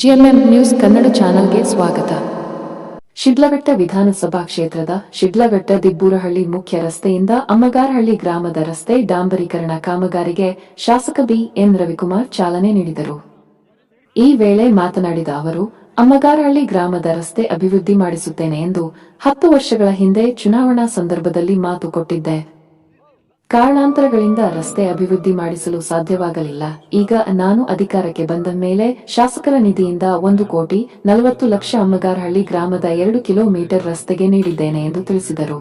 GMM news Kannada ಚಾನೆಲ್ಗೆ ಸ್ವಾಗತ. ಶಿಡ್ಲಘಟ್ಟ ವಿಧಾನಸಭಾ ಕ್ಷೇತ್ರದ ಶಿಡ್ಲಘಟ್ಟ ದಿಬ್ಬೂರಹಳ್ಳಿ ಮುಖ್ಯ ರಸ್ತೆಯಿಂದ ಅಮ್ಮಗಾರಹಳ್ಳಿ ಗ್ರಾಮದ ರಸ್ತೆ ಡಾಂಬರೀಕರಣ ಕಾಮಗಾರಿಗೆ ಶಾಸಕ ಬಿ ಎನ್ ರವಿಕುಮಾರ್ ಚಾಲನೆ ನೀಡಿದರು. ಈ ವೇಳೆ ಮಾತನಾಡಿದ ಅವರು, ಅಮ್ಮಗಾರಹಳ್ಳಿ ಗ್ರಾಮದ ರಸ್ತೆ ಅಭಿವೃದ್ಧಿ ಮಾಡಿಸುತ್ತೇನೆ ಎಂದು ಹತ್ತು ವರ್ಷಗಳ ಹಿಂದೆ ಚುನಾವಣಾ ಸಂದರ್ಭದಲ್ಲಿ ಮಾತು ಕೊಟ್ಟಿದ್ದೆ. ಕಾರಣಾಂತರಗಳಿಂದ ರಸ್ತೆ ಅಭಿವೃದ್ಧಿ ಮಾಡಿಸಲು ಸಾಧ್ಯವಾಗಲಿಲ್ಲ. ಈಗ ನಾನು ಅಧಿಕಾರಕ್ಕೆ ಬಂದ ಮೇಲೆ ಶಾಸಕರ ನಿಧಿಯಿಂದ ಒಂದು ಕೋಟಿ ನಲವತ್ತು ಲಕ್ಷ ಅಮ್ಮಗಾರಹಳ್ಳಿ ಗ್ರಾಮದ ಎರಡು ಕಿಲೋಮೀಟರ್ ರಸ್ತೆಗೆ ನೀಡಿದ್ದೇನೆ ಎಂದು ತಿಳಿಸಿದರು.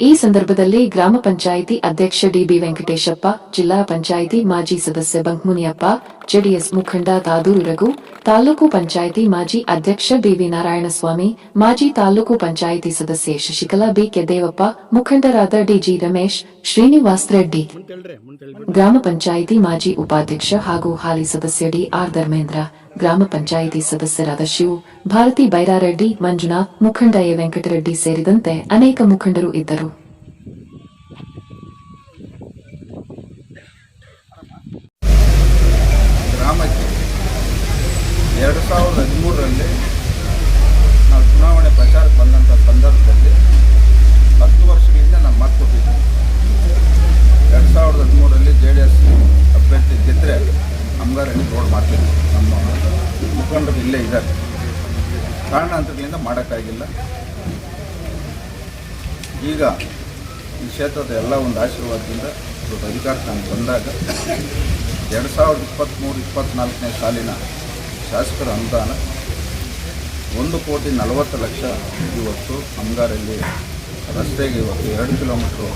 ಈ ಸಂದರ್ಭದಲ್ಲಿ ಗ್ರಾಮ ಪಂಚಾಯಿತಿ ಅಧ್ಯಕ್ಷ ಡಿಬಿ ವೆಂಕಟೇಶಪ್ಪ, ಜಿಲ್ಲಾ ಪಂಚಾಯಿತಿ ಮಾಜಿ ಸದಸ್ಯ ಬಂಕ್ಮುನಿಯಪ್ಪ, ಜೆಡಿಎಸ್ ಮುಖಂಡ ತಾದೂರು ರಘು ತಾಲೂಕು ಪಂಚಾಯಿತಿ ಮಾಜಿ ಅಧ್ಯಕ್ಷ ನಾರಾಯಣಸ್ವಾಮಿ ಮಾಜಿ ತಾಲೂಕು ಪಂಚಾಯಿತಿ ಸದಸ್ಯೆ ಶಶಿಕಲಾ ಬಿ ಕೆದೇವಪ್ಪ, ಮುಖಂಡರಾದ ಡಿಜಿ ರಮೇಶ್, ಶ್ರೀನಿವಾಸ್ ರೆಡ್ಡಿ. ಗ್ರಾಮ ಪಂಚಾಯಿತಿ ಮಾಜಿ ಉಪಾಧ್ಯಕ್ಷ ಹಾಗೂ ಹಾಲಿ ಸದಸ್ಯ ಡಿ ಆರ್ ಧರ್ಮೇಂದ್ರ, ಗ್ರಾಮ ಪಂಚಾಯಿತಿ ಸದಸ್ಯರಾದ ಶಿವು, ಭಾರತಿ ಬೈರಾರೆಡ್ಡಿ, ಮಂಜುನಾಥ್, ಮುಖಂಡ ಎ ವೆಂಕಟರೆಡ್ಡಿ ಸೇರಿದಂತೆ ಅನೇಕ ಮುಖಂಡರು ಇದ್ದರು ಗ್ರಾಮಕ್ಕೆ ಎರಡು ಸಾವಿರದ ಹದಿಮೂರರಲ್ಲಿ ನಾವು ಚುನಾವಣೆ ಪ್ರಚಾರಕ್ಕೆ ಬಂದಂಥ ಸಂದರ್ಭದಲ್ಲಿ ಹತ್ತು ವರ್ಷಗಳಿಂದ ನಾವು ಮಾತು ಕೊಟ್ಟಿದ್ವಿ ಎರಡು ಸಾವಿರದ ಹದಿಮೂರರಲ್ಲಿ ಜೆ ಡಿ ಎಸ್ ಅಭ್ಯರ್ಥಿ ಗೆದ್ದರೆ ಅಮ್ಗಾರಲ್ಲಿ ರೋಡ್ ಮಾಡ್ತೀವಿ ನಮ್ಮ ಮುಖಂಡರು ಇಲ್ಲೇ ಇದ್ದಾರೆ ಕಾರಣಾಂತರಗಳಿಂದ ಮಾಡೋಕ್ಕಾಗಿಲ್ಲ. ಈಗ ಈ ಕ್ಷೇತ್ರದ ಎಲ್ಲ ಒಂದು ಆಶೀರ್ವಾದದಿಂದ ಇವತ್ತು ಅಧಿಕಾರ ನಾನು ಬಂದಾಗ ಎರಡು ಸಾವಿರದ ಇಪ್ಪತ್ತ್ಮೂರು ಇಪ್ಪತ್ತ್ನಾಲ್ಕನೇ ಸಾಲಿನ ಶಾಸಕರ ಅನುದಾನ ಒಂದು ಕೋಟಿ ನಲವತ್ತು ಲಕ್ಷ ಇವತ್ತು ಅಂಗಾರಲ್ಲಿ ರಸ್ತೆಗೆ ಇವತ್ತು ಎರಡು ಕಿಲೋಮೀಟ್ರು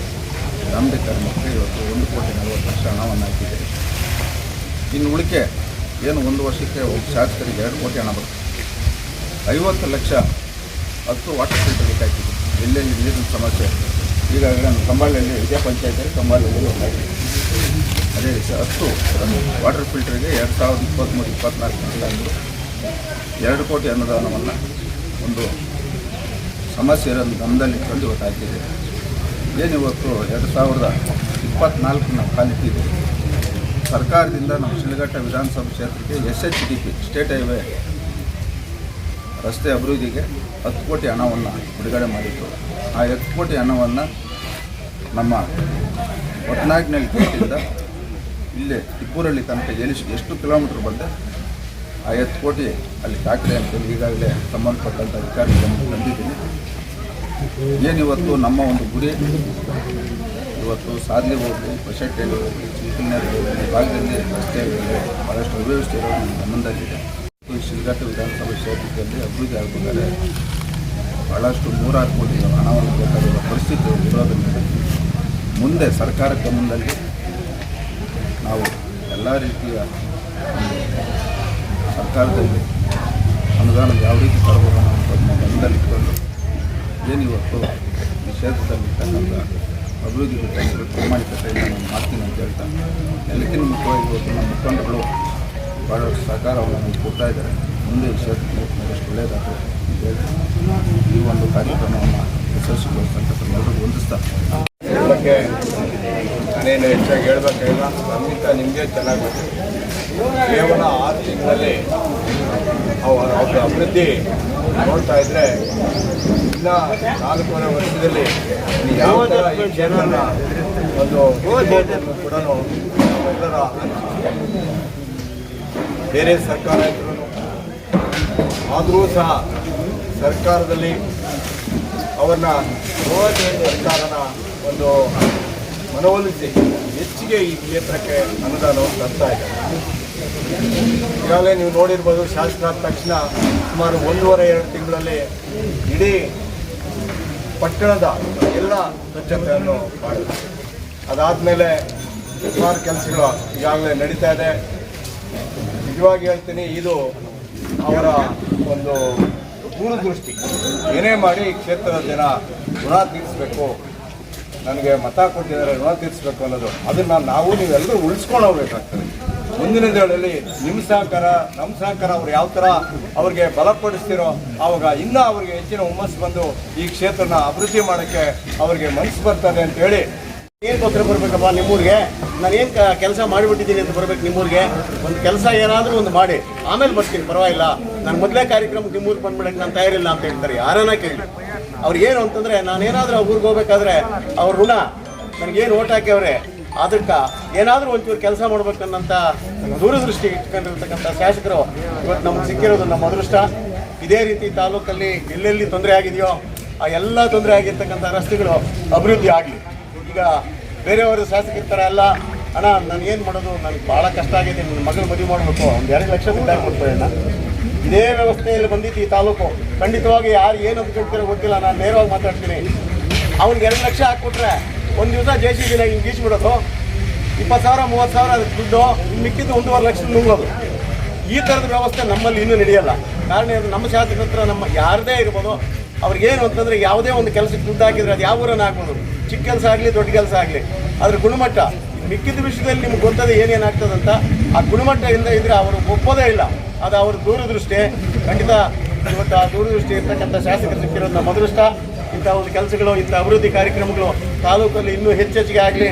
ಡಾಂಬರೀಕರಣಕ್ಕೆ ಇವತ್ತು ಒಂದು ಕೋಟಿ ನಲವತ್ತು ಲಕ್ಷ ಹಣವನ್ನು ಹಾಕಿದೆ. ಇನ್ನು ಉಳಿಕೆ ಏನು ಒಂದು ವರ್ಷಕ್ಕೆ ಶಾಸಕರಿಗೆ ಎರಡು ಕೋಟಿ ಹಣ ಬರುತ್ತೆ ಐವತ್ತು ಲಕ್ಷ ಹತ್ತು ವಾಟರ್ ಫಿಲ್ಟರ್ ಬೇಕಾಗಿತ್ತು ಎಲ್ಲೆಲ್ಲಿ ನೀರಿನ ಸಮಸ್ಯೆ? ಈಗಾಗಲೇ ನಮ್ಮ ಕಂಬಾಳಲ್ಲಿ ವಿಜಯ ಪಂಚಾಯತಲ್ಲಿ ಕಂಬಾಳಲ್ಲಿ ಒಂದಾಗಿದೆ ಅದೇ ರೀತಿ ಹತ್ತು ವಾಟರ್ ಫಿಲ್ಟರ್ಗೆ ಎರಡು ಸಾವಿರದ ಇಪ್ಪತ್ತ್ಮೂರು ಇಪ್ಪತ್ತ್ನಾಲ್ಕು ಅಂದರು ಎರಡು ಕೋಟಿ ಅನುದಾನವನ್ನು ಒಂದು ಸಮಸ್ಯೆ ಇರೋದು ಗಮನದಲ್ಲಿ ತಂದು ಏನು ಇವತ್ತು ಎರಡು ಸಾವಿರದ ಇಪ್ಪತ್ತ್ನಾಲ್ಕು ನಾವು ಕಾಲಿಟ್ಟಿದ್ದೀವಿ ಸರ್ಕಾರದಿಂದ ನಮ್ಮ ಶಿಲಘಟ್ಟ ವಿಧಾನಸಭಾ ಕ್ಷೇತ್ರಕ್ಕೆ S H D P, state highway ರಸ್ತೆ ಅಭಿವೃದ್ಧಿಗೆ ಹತ್ತು ಕೋಟಿ ಹಣವನ್ನು ಬಿಡುಗಡೆ ಮಾಡಿತ್ತು. ಆ ಹತ್ತು ಕೋಟಿ ಹಣವನ್ನು ನಮ್ಮ ಒಟ್ನಾಗಿನಲ್ಲಿ ಕೋಟಿಯಿಂದ ಇಲ್ಲೇ ತಿಪ್ಪೂರಲ್ಲಿ ತನಕ ಎಲ್ಲಿ ಎಷ್ಟು ಕಿಲೋಮೀಟ್ರ್ ಬಂದೆ, ಆ ಹತ್ತು ಕೋಟಿ ಅಲ್ಲಿ ದಾಖಲೆ ಅಂತೇಳಿ ಈಗಾಗಲೇ ಸಂಬಂಧಪಟ್ಟಂಥ ಅಧಿಕಾರಿಗಳನ್ನು ತಂದಿದ್ದೀನಿ. ಏನಿವತ್ತು ನಮ್ಮ ಒಂದು ಗುರಿ? ಇವತ್ತು ಸಾಧನೆ ಹೋಗಲಿ ಪಶೆಟ್ಟೆಗೆ ಹೋಗಲಿ ಹೋಗಲಿ ಭಾಗದಲ್ಲಿ ರಸ್ತೆ ಭಾಳಷ್ಟು ಅವ್ಯವಸ್ಥೆ ಇರೋದು ನಮ್ಮ ಶಿಲ್ಘಟ್ಟ ವಿಧಾನಸಭಾ ಕ್ಷೇತ್ರದಲ್ಲಿ ಅಭಿವೃದ್ಧಿ ಆಗಬೇಕಾದ್ರೆ ಭಾಳಷ್ಟು ನೂರಾರು ಕೋಟಿ ಹಣವನ್ನು ಬೇಕಾಗಿರುವ ಪರಿಸ್ಥಿತಿ ಇರೋದ್ರಿಂದ ಮುಂದೆ ಸರ್ಕಾರ ಗಮನದಲ್ಲಿ ನಾವು ಎಲ್ಲ ರೀತಿಯ ಸರ್ಕಾರದಲ್ಲಿ ಅನುದಾನ ಯಾವ ರೀತಿ ತರಬಹುದು ಅನ್ನೋದನ್ನು ಏನು ಏನಿವತ್ತು ಈ ಕ್ಷೇತ್ರದಲ್ಲಿ ತಕ್ಕಂಥ ಅಭಿವೃದ್ಧಿ ಪ್ರಾಮಾಣಿಕತೆಯನ್ನು ನಾನು ಮಾಡ್ತೀನಿ ಅಂತ ಹೇಳ್ತಾ ಎಲ್ಲಕ್ಕಿಂತ ಮುಖ್ಯವಾಗಿ ಇವತ್ತು ನಮ್ಮ ಮುಖಂಡಗಳು ಭಾಳಷ್ಟು ಸಹಕಾರವನ್ನು ನಮಗೆ ಕೊಡ್ತಾ ಇದ್ದಾರೆ. ಮುಂದೆ ಕ್ಷೇತ್ರಕ್ಕೆ ಒಳ್ಳೆಯದಾಗಲಿ ಅಂತ ಈ ಒಂದು ಕಾರ್ಯಕ್ರಮವನ್ನು ಯಶಸ್ವಿಗೊಳಿಸ್ತಕ್ಕಂಥ ಎಲ್ಲರಿಗೂ ಹೊಂದಿಸ್ತಾ ಬಗ್ಗೆ ನಾನೇನು ಹೆಚ್ಚಾಗಿ ಹೇಳಬೇಕಾಗಿಲ್ಲ ನಮ್ಗಿಂತ ನಿಮಗೆ ಚೆನ್ನಾಗಿ ಕೇವಲ ಆರು ತಿಂಗಳಲ್ಲಿ ಅವರ ಅವರ ಅಭಿವೃದ್ಧಿ ನೋಡ್ತಾ ಇದ್ದರೆ ಇನ್ನ ನಾಲ್ಕೂವರೆ ವರ್ಷದಲ್ಲಿ ಯಾವ ಥರ ಈ ಒಂದು ಕೂಡ ನಾವೆಲ್ಲರ ಬೇರೆ ಸರ್ಕಾರ ಇದ್ರೂ ಆದರೂ ಸಹ ಸರ್ಕಾರದಲ್ಲಿ ಅವ್ರನ್ನ ಸರ್ಕಾರನ ಒಂದು ಮನವೊಲಿಸಿ ಹೆಚ್ಚಿಗೆ ಈ ಕ್ಷೇತ್ರಕ್ಕೆ ಅನುದಾನವನ್ನು ತರ್ತಾ ಇದ್ದಾರೆ ಈಗಾಗಲೇ ನೀವು ನೋಡಿರ್ಬೋದು ಶಾಸಕರಾದ ತಕ್ಷಣ ಸುಮಾರು ಒಂದೂವರೆ, ಎರಡು ತಿಂಗಳಲ್ಲಿ ಇಡೀ ಪಟ್ಟಣದ ಎಲ್ಲ ಸ್ವಚ್ಛತೆಯನ್ನು ಮಾಡಿದೆ ಅದಾದಮೇಲೆ ಸುಮಾರು ಕೆಲಸಗಳು ಈಗಾಗಲೇ ನಡೀತಾ ಇದೆ. ನಿಜವಾಗಿ ಹೇಳ್ತೀನಿ, ಇದು ಅವರ ಒಂದು ದೂರದೃಷ್ಟಿ ಏನೇ ಮಾಡಿ ಕ್ಷೇತ್ರದ ಜನ ಋಣ ತೀರಿಸಬೇಕು, ನನಗೆ ಮತ ಕೊಟ್ಟಿದ್ದಾರೆ, ಋಣ ತೀರಿಸಬೇಕು ಅನ್ನೋದು, ಅದನ್ನು ನಾವು ನೀವೆಲ್ಲರೂ ಉಳಿಸ್ಕೊಂಡು ಹೋಗ್ಬೇಕಾಗ್ತದೆ. ಮುಂದಿನ ದಿನಗಳಲ್ಲಿ ನಿಮ್ಮ ಸಹಕಾರ ನಮ್ಮ ಸಹಕಾರ ಅವ್ರು ಯಾವ ಥರ ಅವ್ರಿಗೆ ಬಲಪಡಿಸ್ತಿರೋ, ಆವಾಗ ಇನ್ನೂ ಅವ್ರಿಗೆ ಹೆಚ್ಚಿನ ಹುಮ್ಮಸ್ಸು ಬಂದು ಈ ಕ್ಷೇತ್ರನ ಅಭಿವೃದ್ಧಿ ಮಾಡೋಕ್ಕೆ ಅವ್ರಿಗೆ ಮನಸ್ಸು ಬರ್ತದೆ ಅಂತೇಳಿ ಏನಕ್ಕೋಸ್ಕರ ಬರ್ಬೇಕಪ್ಪ ನಿಮ್ಮೂರಿಗೆ? ನಾನು ಏನು ಕೆಲಸ ಮಾಡಿಬಿಟ್ಟಿದ್ದೀನಿ ಅಂತ ಬರ್ಬೇಕು ನಿಮ್ಮೂರಿಗೆ? ಒಂದು ಕೆಲಸ ಏನಾದರೂ ಒಂದು ಮಾಡಿ. ಆಮೇಲೆ ಬರ್ತೀನಿ, ಪರವಾಗಿಲ್ಲ. ನಾನು ಮೊದಲೇ ಕಾರ್ಯಕ್ರಮಕ್ಕೆ ನಿಮ್ಮೂರಿಗೆ ಬಂದ್ಬಿಡಕ್ಕೆ ನಾನು ತಯಾರಿಲ್ಲ ಅಂತ ಹೇಳ್ತಾರೆ. ಯಾರನ್ನ ಕೇಳಿ. ಅವ್ರು ಏನು ಅಂತಂದ್ರೆ ನಾನೇನಾದ್ರೂ ಊರಿಗೆ ಹೋಗ್ಬೇಕಾದ್ರೆ ಅವ್ರ ಋಣ. ನನಗೇನು ಓಟ್ ಹಾಕ್ಯವ್ರೆ ಅದಕ್ಕೆ ಏನಾದರೂ ಒಂಚೂರು ಕೆಲಸ ಮಾಡ್ಬೇಕನ್ನಂತ ದೂರದೃಷ್ಟಿ ಇಟ್ಕೊಂಡಿರ್ತಕ್ಕಂಥ ಶಾಸಕರು ಇವತ್ತು ನಮ್ಗೆ ಸಿಕ್ಕಿರೋದು ನಮ್ಮ ಅದೃಷ್ಟ. ಇದೇ ರೀತಿ ತಾಲೂಕಲ್ಲಿ ಎಲ್ಲೆಲ್ಲಿ ತೊಂದರೆ ಆಗಿದೆಯೋ, ಆ ಎಲ್ಲ ತೊಂದರೆ ಆಗಿರ್ತಕ್ಕಂಥ ರಸ್ತೆಗಳು ಅಭಿವೃದ್ಧಿ ಆಗಲಿ. ಈಗ ಬೇರೆಯವರು ಶಾಸಕರ ಅಲ್ಲ. ಅಣ್ಣ, ನಾನು ಏನು ಮಾಡೋದು? ನನಗೆ ಭಾಳ ಕಷ್ಟ ಆಗಿದೆ, ನನ್ನ ಮಗಳು ಮದುವೆ ಮಾಡಬೇಕು. ಒಂದು ಎರಡು ಲಕ್ಷ ದುಡ್ಡು ಕೊಡ್ತಾರೆ ಅಣ್ಣ. ಇದೇ ವ್ಯವಸ್ಥೆಯಲ್ಲಿ ಬಂದಿತ್ತು ಈ ತಾಲೂಕು. ಖಂಡಿತವಾಗಿ ಯಾರು ಏನು ಅಂತ ಕೇಳ್ತಾರೋ ಗೊತ್ತಿಲ್ಲ, ನಾನು ನೇರವಾಗಿ ಮಾತಾಡ್ತೀನಿ. ಅವ್ನಿಗೆ ಎರಡು ಲಕ್ಷ ಹಾಕ್ಬಿಟ್ರೆ ಒಂದು ದಿವಸ ಜೆ ಸಿ ಬಿನ ಹಿಂಗೆ ಗೀಚ್ಬಿಡೋದು ಇಪ್ಪತ್ತು ಸಾವಿರ, ಮೂವತ್ತು ಸಾವಿರ ದುಡ್ಡು. ಮಿಕ್ಕಿದ್ದು ಒಂದೂವರೆ ಲಕ್ಷ ನುಂಗೋದು. ಈ ಥರದ ವ್ಯವಸ್ಥೆ ನಮ್ಮಲ್ಲಿ ಇನ್ನೂ ನಡೆಯಲ್ಲ. ಕಾರಣ ಇದು ನಮ್ಮ ಶಾಸಕರ ನಮ್ಮ ಯಾರದೇ ಇರ್ಬೋದು. ಅವ್ರಿಗೇನು ಅಂತಂದ್ರೆ ಯಾವುದೇ ಒಂದು ಕೆಲಸಕ್ಕೆ ದುಡ್ಡು ಹಾಕಿದ್ರೆ ಅದು ಯಾವ ಊರನ್ನು ಹಾಕ್ಬೋದು? ಚಿಕ್ಕ ಕೆಲಸ ಆಗಲಿ, ದೊಡ್ಡ ಕೆಲಸ ಆಗಲಿ. ಅದ್ರ ಗುಣಮಟ್ಟ, ಮಿಕ್ಕಿದ ವಿಷಯದಲ್ಲಿ ನಿಮ್ಗೆ ಗೊತ್ತದೆ ಏನೇನು ಆಗ್ತದಂತ ಆ ಗುಣಮಟ್ಟ ಇಲ್ಲದೆ ಇದ್ರೆ ಅವರು ಒಪ್ಪೋದೇ ಇಲ್ಲ. ಅದು ಅವ್ರ ದೂರದೃಷ್ಟಿ. ಖಂಡಿತ ಇವತ್ತು ಆ ದೂರದೃಷ್ಟಿ ಇರ್ತಕ್ಕಂಥ ಶಾಸಕರು ಸಿಕ್ಕಿರೋದು ನಮ್ಮ ಇಂಥ ಒಂದು ಕೆಲಸಗಳು, ಇಂಥ ಅಭಿವೃದ್ಧಿ ಕಾರ್ಯಕ್ರಮಗಳು ತಾಲೂಕಲ್ಲಿ ಇನ್ನೂ ಹೆಚ್ಚೆಚ್ಚಿಗೆ ಆಗಲಿ.